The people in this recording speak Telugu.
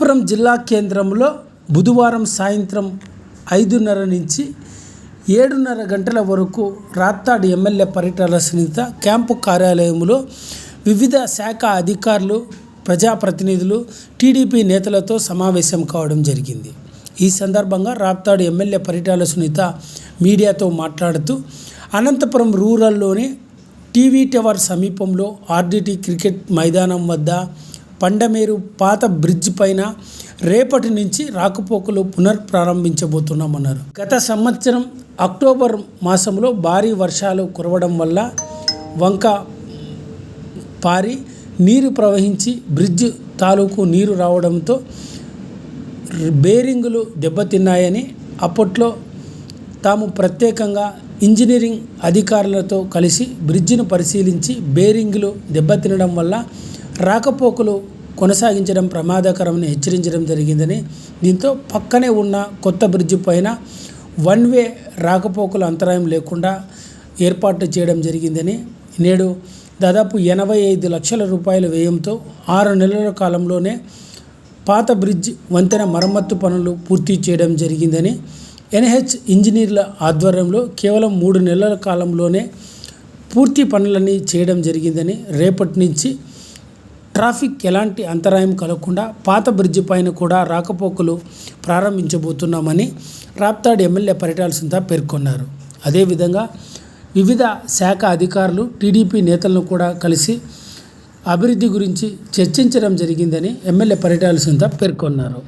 అనంతపురం జిల్లా కేంద్రంలో బుధవారం సాయంత్రం ఐదున్నర నుంచి ఏడున్నర గంటల వరకు రాప్తాడు ఎమ్మెల్యే పర్యటన సునీత క్యాంపు కార్యాలయంలో వివిధ శాఖ అధికారులు ప్రజాప్రతినిధులు టీడీపీ నేతలతో సమావేశం కావడం జరిగింది. ఈ సందర్భంగా రాప్తాడు ఎమ్మెల్యే పరిటాల సునీత మీడియాతో మాట్లాడుతూ అనంతపురం రూరల్లోని టీవీ టవర్ సమీపంలో ఆర్డిటి క్రికెట్ మైదానం వద్ద పండమేరు పాత బ్రిడ్జ్ పైన రేపటి నుంచి రాకపోకలు పునర్ప్రారంభించబోతున్నామన్నారు. గత సంవత్సరం అక్టోబర్ మాసంలో భారీ వర్షాలు కురవడం వల్ల వంక పారి నీరు ప్రవహించి బ్రిడ్జ్ తాలూకు నీరు రావడంతో బేరింగులు దెబ్బతిన్నాయని అప్పట్లో తాము ప్రత్యేకంగా ఇంజనీరింగ్ అధికారులతో కలిసి బ్రిడ్జిని పరిశీలించి బేరింగులు దెబ్బతినడం వల్ల రాకపోకలు కొనసాగించడం ప్రమాదకరమని హెచ్చరించడం జరిగిందని దీంతో పక్కనే ఉన్న కొత్త బ్రిడ్జి పైన వన్ వే రాకపోకలు అంతరాయం లేకుండా ఏర్పాటు చేయడం జరిగిందని నేడు దాదాపు ఎనభై ఐదు లక్షల రూపాయల వ్యయంతో ఆరు నెలల కాలంలోనే పాత బ్రిడ్జ్ వంతెన మరమ్మత్తు పనులు పూర్తి చేయడం జరిగిందని ఎన్హెచ్ ఇంజనీర్ల ఆధ్వర్యంలో కేవలం మూడు నెలల కాలంలోనే పూర్తి పనులన్నీ చేయడం జరిగిందని రేపటి నుంచి ట్రాఫిక్ ఎలాంటి అంతరాయం కలగకుండా పాత బ్రిడ్జి పైన కూడా రాకపోకలు ప్రారంభించబోతున్నామని రాప్తాడ్ ఎమ్మెల్యే పరిటాల సుందా పేర్కొన్నారు. అదేవిధంగా వివిధ శాఖ అధికారులు టీడీపీ నేతలను కూడా కలిసి అభివృద్ధి గురించి చర్చించడం జరిగిందని ఎమ్మెల్యే పరిటాల సుందా పేర్కొన్నారు.